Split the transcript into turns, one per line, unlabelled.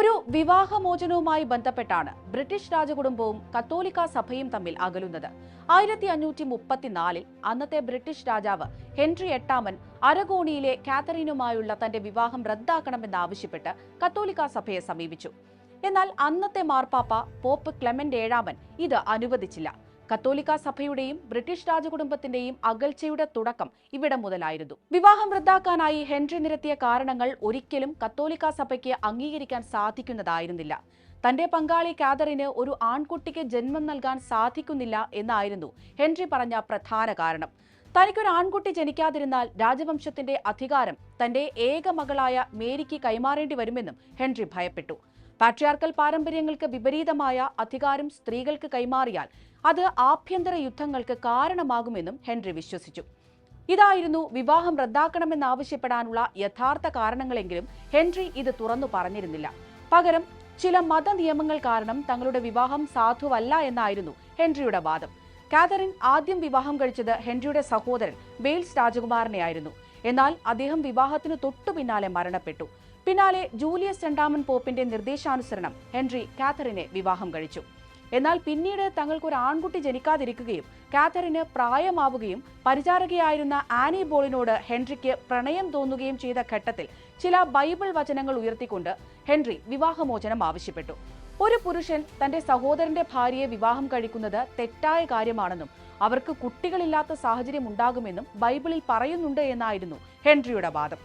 ഒരു വിവാഹമോചനവുമായി ബന്ധപ്പെട്ടാണ് ബ്രിട്ടീഷ് രാജകുടുംബവും കത്തോലിക്ക സഭയും തമ്മിൽ അകലുന്നത്. ആയിരത്തി അഞ്ഞൂറ്റി മുപ്പത്തിനാലിൽ അന്നത്തെ ബ്രിട്ടീഷ് രാജാവ് ഹെൻറി എട്ടാമൻ അരഗോണിയിലെ കാത്തറീനുമായുള്ള തന്റെ വിവാഹം റദ്ദാക്കണമെന്നാവശ്യപ്പെട്ട് കത്തോലിക്ക സഭയെ സമീപിച്ചു. എന്നാൽ അന്നത്തെ മാർപ്പാപ്പ പോപ്പ് ക്ലെമന്റ് ഏഴാമൻ ഇത് അനുവദിച്ചില്ല. കത്തോലിക്ക സഭയുടെയും ബ്രിട്ടീഷ് രാജകുടുംബത്തിന്റെയും അകൽച്ചയുടെ തുടക്കം ഇവിടെ മുതലായിരുന്നു. വിവാഹം റദ്ദാക്കാനായി ഹെൻറി നിരത്തിയ കാരണങ്ങൾ ഒരിക്കലും കത്തോലിക്ക സഭയ്ക്ക് അംഗീകരിക്കാൻ സാധിക്കുന്നതായിരുന്നില്ല. തന്റെ പങ്കാളി കാതറിന് ഒരു ആൺകുട്ടിക്ക് ജന്മം നൽകാൻ സാധിക്കുന്നില്ല എന്നായിരുന്നു ഹെൻറി പറഞ്ഞ പ്രധാന കാരണം. തനിക്കൊരു ആൺകുട്ടി ജനിക്കാതിരുന്നാൽ രാജവംശത്തിന്റെ അധികാരം തന്റെ ഏക മകളായ മേരിക്ക് കൈമാറേണ്ടി വരുമെന്നും ഹെൻറി ഭയപ്പെട്ടു. പാട്രിയാർക്കൽ പാരമ്പര്യങ്ങൾക്ക് വിപരീതമായ അധികാരം സ്ത്രീകൾക്ക് കൈമാറിയാൽ അത് ആഭ്യന്തര യുദ്ധങ്ങൾക്ക് കാരണമാകുമെന്നും ഹെൻറി വിശ്വസിച്ചു. ഇതായിരുന്നു വിവാഹം റദ്ദാക്കണമെന്നാവശ്യപ്പെടാനുള്ള യഥാർത്ഥ കാരണങ്ങളെങ്കിലും ഹെൻറി ഇത് തുറന്നു പറഞ്ഞിരുന്നില്ല. പകരം ചില മത നിയമങ്ങൾ കാരണം തങ്ങളുടെ വിവാഹം സാധുവല്ല എന്നായിരുന്നു ഹെൻറിയുടെ വാദം. കാതറിൻ ആദ്യം വിവാഹം കഴിച്ചത് ഹെൻറിയുടെ സഹോദരൻ വെയിൽസ് രാജകുമാരനെയായിരുന്നു. എന്നാൽ അദ്ദേഹം വിവാഹത്തിനു തൊട്ടു പിന്നാലെ മരണപ്പെട്ടു. പിന്നാലെ ജൂലിയസ് രണ്ടാമൻ പോപ്പിന്റെ നിർദ്ദേശാനുസരണം ഹെൻറി കാത്തറിനെ വിവാഹം കഴിച്ചു. എന്നാൽ പിന്നീട് തങ്ങൾക്കൊരു ആൺകുട്ടി ജനിക്കാതിരിക്കുകയും കാത്തറിന് പ്രായമാവുകയും പരിചാരകയായിരുന്ന ആനി ബോളിനോട് ഹെൻറിക്ക് പ്രണയം തോന്നുകയും ചെയ്ത ഘട്ടത്തിൽ ചില ബൈബിൾ വചനങ്ങൾ ഉയർത്തിക്കൊണ്ട് ഹെൻറി വിവാഹമോചനം ആവശ്യപ്പെട്ടു. ഒരു പുരുഷൻ തന്റെ സഹോദരന്റെ ഭാര്യയെ വിവാഹം കഴിക്കുന്നത് തെറ്റായ കാര്യമാണെന്നും അവർക്ക് കുട്ടികളില്ലാത്ത സാഹചര്യം ഉണ്ടാകുമെന്നും ബൈബിളിൽ പറയുന്നുണ്ട് എന്നായിരുന്നു ഹെൻറിയുടെ വാദം.